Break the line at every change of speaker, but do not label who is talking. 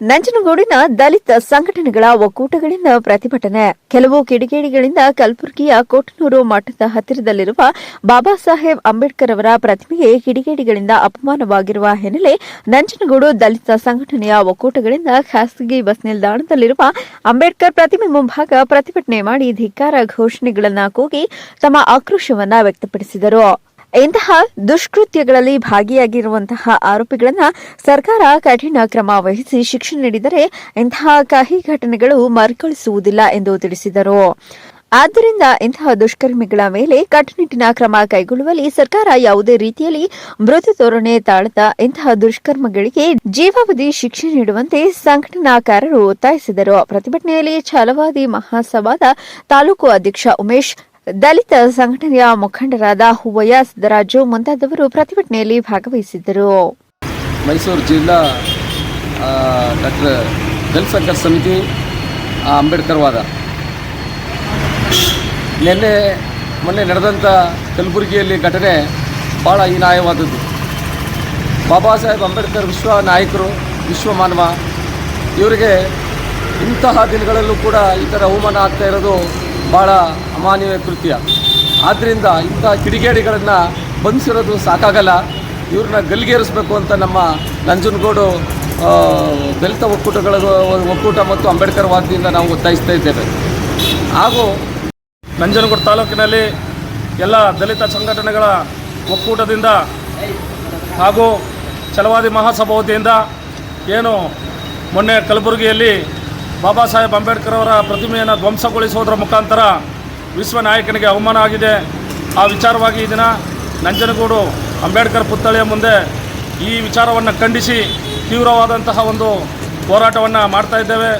ನಂಜನಗೂಡಿನ ದಲಿತ ಸಂಘಟನೆಗಳ ಒಕ್ಕೂಟಗಳಿಂದ ಪ್ರತಿಭಟನೆ. ಕೆಲವು ಕಿಡಿಗೇಡಿಗಳಿಂದ ಕಲಬುರಗಿಯ ಕೋಟನೂರು ಮಠದ ಹತ್ತಿರದಲ್ಲಿರುವ ಬಾಬಾ ಸಾಹೇಬ್ ಅಂಬೇಡ್ಕರ್ ಅವರ ಪ್ರತಿಮೆಗೆ ಕಿಡಿಗೇಡಿಗಳಿಂದ ಅಪಮಾನವಾಗಿರುವ ಹಿನ್ನೆಲೆ ನಂಜನಗೂಡು ದಲಿತ ಸಂಘಟನೆಯ ಒಕ್ಕೂಟಗಳಿಂದ ಖಾಸಗಿ ಬಸ್ ನಿಲ್ದಾಣದಲ್ಲಿರುವ ಅಂಬೇಡ್ಕರ್ ಪ್ರತಿಮೆ ಮುಂಭಾಗ ಪ್ರತಿಭಟನೆ ಮಾಡಿ ಧಿಕ್ಕಾರ ಘೋಷಣೆಗಳನ್ನು ಕೂಗಿ ತಮ್ಮ ಆಕ್ರೋಶವನ್ನು ವ್ಯಕ್ತಪಡಿಸಿದರು. ಇಂತಹ ದುಷ್ಕೃತ್ಯಗಳಲ್ಲಿ ಭಾಗಿಯಾಗಿರುವಂತಹ ಆರೋಪಿಗಳನ್ನ ಸರ್ಕಾರ ಕಠಿಣ ಕ್ರಮ ವಹಿಸಿ ಶಿಕ್ಷೆ ನೀಡಿದರೆ ಇಂತಹ ಕಹಿ ಘಟನೆಗಳು ಮರುಕಳಿಸುವುದಿಲ್ಲ ಎಂದು ತಿಳಿಸಿದರು. ಆದ್ದರಿಂದ ಇಂತಹ ದುಷ್ಕರ್ಮಿಗಳ ಮೇಲೆ ಕಟ್ಟುನಿಟ್ಟಿನ ಕ್ರಮ ಕೈಗೊಳ್ಳುವಲ್ಲಿ ಸರ್ಕಾರ ಯಾವುದೇ ರೀತಿಯಲ್ಲಿ ಮೃತ ಧೋರಣೆ ತಾಳದ ಇಂತಹ ದುಷ್ಕರ್ಮಗಳಿಗೆ ಜೀವಾವಧಿ ಶಿಕ್ಷೆ ನೀಡುವಂತೆ ಸಂಘಟನಾಕಾರರು ಒತ್ತಾಯಿಸಿದರು. ಪ್ರತಿಭಟನೆಯಲ್ಲಿ ಛಲವಾದಿ ಮಹಾಸಭಾದ ತಾಲೂಕು ಅಧ್ಯಕ್ಷ ಉಮೇಶ್ ದಲಿತ ಸಂಘಟನೆಯ ಮುಖಂಡರಾದ ಹೂವಯ್ಯ ಸಿದ್ದರಾಜು ಮುಂತಾದವರು ಪ್ರತಿಭಟನೆಯಲ್ಲಿ ಭಾಗವಹಿಸಿದ್ದರು.
ಮೈಸೂರು ಜಿಲ್ಲಾ ಡಾಕ್ಟರ್ ದಲಿತ ಸಂಘರ್ಷ ಸಮಿತಿ ಅಂಬೇಡ್ಕರ್ ವಾದ. ನಿನ್ನೆ, ಮೊನ್ನೆ ನಡೆದಂಥ ಕಲಬುರಗಿಯಲ್ಲಿ ಘಟನೆ ಭಾಳ ಹೀನಾಯವಾದದ್ದು. ಬಾಬಾ ಸಾಹೇಬ್ ಅಂಬೇಡ್ಕರ್ ವಿಶ್ವ ನಾಯಕರು, ವಿಶ್ವ ಮಾನವ, ಇವರಿಗೆ ಇಂತಹ ದಿನಗಳಲ್ಲೂ ಕೂಡ ಈ ಥರ ಅವಮಾನ ಆಗ್ತಾ ಇರೋದು ಭಾಳ ಅಮಾನ್ಯ ಕೃತ್ಯ. ಆದ್ದರಿಂದ ಇಂಥ ಕಿಡಿಗೇಡಿಗಳನ್ನು ಬಂಧಿಸಿರೋದು ಸಾಕಾಗಲ್ಲ. ಇವ್ರನ್ನ ಗಲ್ಲಿಗೇರಿಸಬೇಕು ಅಂತ ನಮ್ಮ ನಂಜನಗೂಡು ದಲಿತ ಒಕ್ಕೂಟಗಳ ಒಕ್ಕೂಟ ಮತ್ತು ಅಂಬೇಡ್ಕರ್ ವಾದದಿಂದ ನಾವು ಒತ್ತಾಯಿಸ್ತಾ ಇದ್ದೇವೆ. ಹಾಗೂ
ನಂಜನಗೂಡು ತಾಲೂಕಿನಲ್ಲಿ ಎಲ್ಲ ದಲಿತ ಸಂಘಟನೆಗಳ ಒಕ್ಕೂಟದಿಂದ ಹಾಗೂ ಛಲವಾದಿ ಮಹಾಸಭಾ ವತಿಯಿಂದ ಏನು ಮೊನ್ನೆ ಕಲಬುರಗಿಯಲ್ಲಿ ಬಾಬಾ ಸಾಹೇಬ್ ಅಂಬೇಡ್ಕರ್ ಅವರ ಪ್ರತಿಮೆಯನ್ನು ಧ್ವಂಸಗೊಳಿಸುವುದರ ಮುಖಾಂತರ ವಿಶ್ವ ನಾಯಕನಿಗೆ ಅವಮಾನ ಆಗಿದೆ. ಆ ವಿಚಾರವಾಗಿ ಈ ದಿನ ನಂಜನಗೂಡು ಅಂಬೇಡ್ಕರ್ ಪುತ್ಥಳಿಯ ಮುಂದೆ ಈ ವಿಚಾರವನ್ನು ಖಂಡಿಸಿ ತೀವ್ರವಾದಂತಹ ಒಂದು ಹೋರಾಟವನ್ನು ಮಾಡ್ತಾ ಇದ್ದೇವೆ.